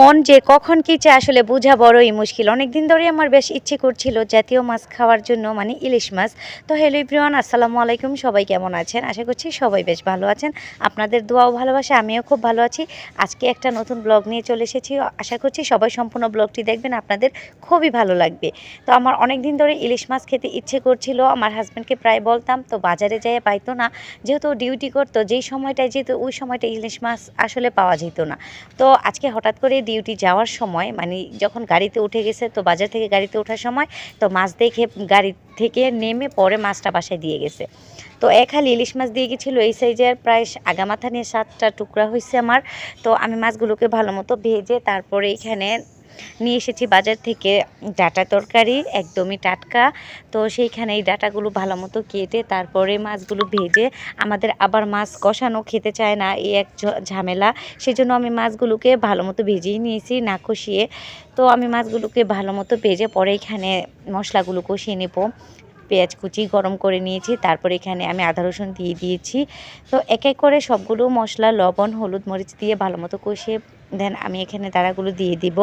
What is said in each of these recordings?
মন যে কখন কি চায় আসলে বোঝা বড়ই মুশকিল। অনেক দিন ধরে আমার বেশ ইচ্ছে করছিল জাতীয় মাছ খাওয়ার জন্য মানে ইলিশ মাছ। তো হ্যালো ইব্রিওয়ান আসসালামু আলাইকুম। সবাই কেমন আছেন? আশা করছি সবাই বেশ ভালো আছেন। আপনাদের দোয়াও ভালোবাসে, আমিও খুব ভালো আছি। আজকে একটা নতুন ব্লগ নিয়ে চলে এসেছি। আশা করছি সবাই সম্পূর্ণ ব্লগটি দেখবেন, আপনাদের খুবই ভালো লাগবে। তো আমার অনেক দিন ধরে ইলিশ মাছ খেতে ইচ্ছে করছিল। আমার হাজব্যান্ডকে প্রায় বলতাম, তো বাজারে যেয়ে পাইতো না। যেহেতু ডিউটি করতো, যেই সময়টায় যেহেতু ওই সময়টা ইলিশ মাছ আসলে পাওয়া যেত না। তো আজকে হঠাৎ করে ডিউটি যাওয়ার সময় মানে যখন গাড়িতে উঠে গেছে, তো বাজার থেকে গাড়িতে ওঠার সময়, তো মাছ দেখে গাড়ি থেকে নেমে পরে মাছটা বাসায় দিয়ে গেছে। তো এক হালি ইলিশ মাছ দিয়ে গেছিল, এই সাইজের প্রায় আগামাথা নিয়ে সাতটা টুকরা হয়েছে আমার। তো আমি মাছগুলোকে ভালো মতো ভেজে তারপরে এখানে নিয়ে এসেছি বাজার থেকে ডাটা তরকারি, একদমই টাটকা। তো সেইখানে এই ডাটাগুলো ভালো মতো কেটে তারপরে মাছগুলো ভেজে আমাদের আবার মাছ কষানো খেতে চায় না, এই এক ঝামেলা। সেই জন্য আমি মাছগুলোকে ভালো মতো ভেজেই নিয়েছি, না কষিয়ে। তো আমি মাছগুলোকে ভালো মতো ভেজে পরে এখানে মশলাগুলো কষিয়ে নেব। পেঁয়াজ কুচি গরম করে নিয়েছি, তারপরে এখানে আমি আদা রসুন দিয়ে দিয়েছি। তো এক এক করে সবগুলো মশলা, লবণ, হলুদ মরিচ দিয়ে ভালো মতো কষিয়ে দেন, আমি এখানে দাঁড়াগুলো দিয়ে দিব।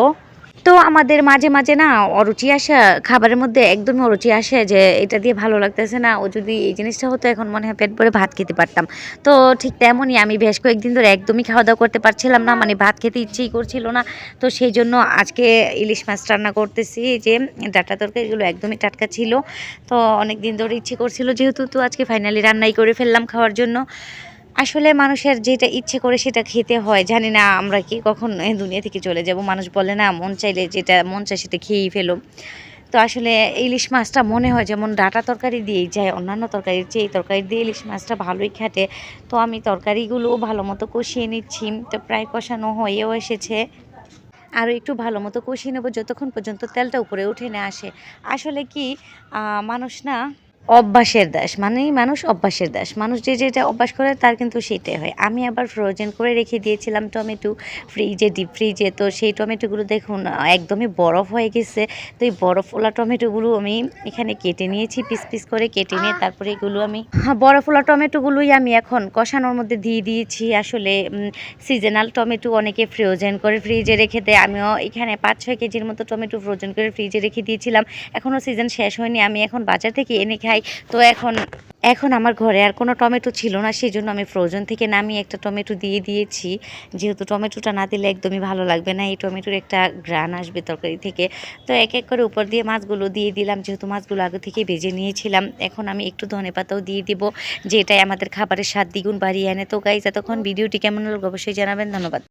তো আমাদের মাঝে মাঝে না অরুচি আসে, খাবারের মধ্যে একদমই অরুচি আসে যে এটা দিয়ে ভালো লাগতেছে না। ও যদি এই জিনিসটা হতো, এখন মনে হয় পেট ভরে ভাত খেতে পারতাম। তো ঠিক তেমনই আমি বেশ কয়েকদিন ধরে একদমই খাওয়া দাওয়া করতে পারছিলাম না মানে ভাত খেতে ইচ্ছেই করছিল না। তো সেই জন্য আজকে ইলিশ মাছ রান্না করতেছি যে ডাটা তরকারি এগুলো একদমই টাটকা ছিল। তো অনেক দিন ধরে ইচ্ছে করছিল, যেহেতু তো আজকে ফাইনালি রান্নাই করে ফেললাম খাওয়ার জন্য। আসলে মানুষের যেটা ইচ্ছে করে সেটা খেতে হয়, জানি না আমরা কি কখন দুনিয়া থেকে চলে যাব। মানুষ বলে, না, মন চাইলে যেটা মন চায় সেটা খেয়েই ফেলো। তো আসলে ইলিশ মাছটা মনে হয় যেমন ডাটা তরকারি দিয়েই যায়, অন্যান্য তরকারির চেয়ে এই তরকারি দিয়ে ইলিশ মাছটা ভালোই খাটে। তো আমি তরকারিগুলো ভালো মতো কষিয়ে নিচ্ছি, তো প্রায় কষানো হয়েও এসেছে। আরও একটু ভালো মতো কষিয়ে নেব, যতক্ষণ পর্যন্ত তেলটা উপরে উঠে না আসে। আসলে কি মানুষ না অভ্যাসের দাস, মানেই মানুষ অভ্যাসের দাস। মানুষ যে যেটা অভ্যাস করে তার কিন্তু সেটাই হয়। আমি আবার ফ্রোজেন করে রেখে দিয়েছিলাম টমেটো ফ্রিজে ডিপ ফ্রিজে তো সেই টমেটোগুলো দেখুন, একদমই বরফ হয়ে গেছে। তো এই বরফওয়ালা টমেটোগুলো আমি এখানে কেটে নিয়েছি, পিস পিস করে কেটে নিয়ে তারপরে এগুলো আমি হ্যাঁ বরফওয়ালা টমেটোগুলোই আমি এখন কষানোর মধ্যে দিয়ে দিয়েছি। আসলে সিজনাল টমেটো অনেকে ফ্রোজেন করে ফ্রিজে রেখে দেয়। আমিও এখানে পাঁচ ছয় কেজির মতো টমেটো ফ্রোজেন করে ফ্রিজে রেখে দিয়েছিলাম। এখনও সিজন শেষ হয়নি। আমি এখন বাজার থেকে এনে খাই। তো এখন এখন আমার ঘরে আর কোনো টমেটো ছিল না সেই জন্য আমি ফ্রোজেন থেকে নামিয়ে একটা টমেটো দিয়ে দিয়েছি। যেহেতু টমেটোটা না দিলে একদমই ভালো লাগবে না, এই টমেটোর একটা গ্রান আসবে তরকারি থেকে। তো এক এক করে উপর দিয়ে মাছগুলো দিয়ে দিলাম, যেহেতু মাছগুলো আগে থেকে ভেজে নিয়েছিলাম। এখন আমি একটু ধনে পাতাও দিয়ে দিব, যেটাই আমাদের খাবারের স্বাদ দ্বিগুণ বাড়িয়ে আনে। তো গাইজ এতক্ষণ ভিডিওটি কেমন লাগল অবশ্যই জানাবেন, ধন্যবাদ।